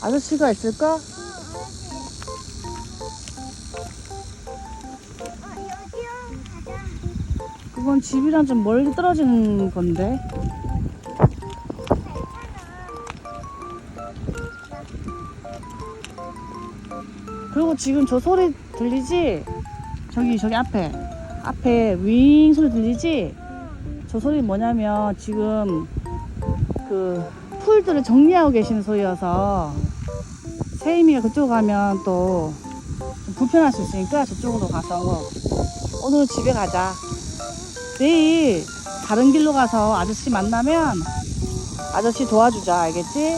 아저씨가 있을까? 그건 집이랑 좀 멀리 떨어지는 건데. 그리고 지금 저 소리 들리지? 저기 저기 앞에 앞에 윙 소리 들리지? 저 소리 뭐냐면 지금 그 풀들을 정리하고 계시는 소리여서 세이미가 그쪽 가면 또 불편할 수 있으니까 저쪽으로 가서 오늘 집에 가자. 내일 다른 길로 가서 아저씨 만나면 아저씨 도와주자. 알겠지?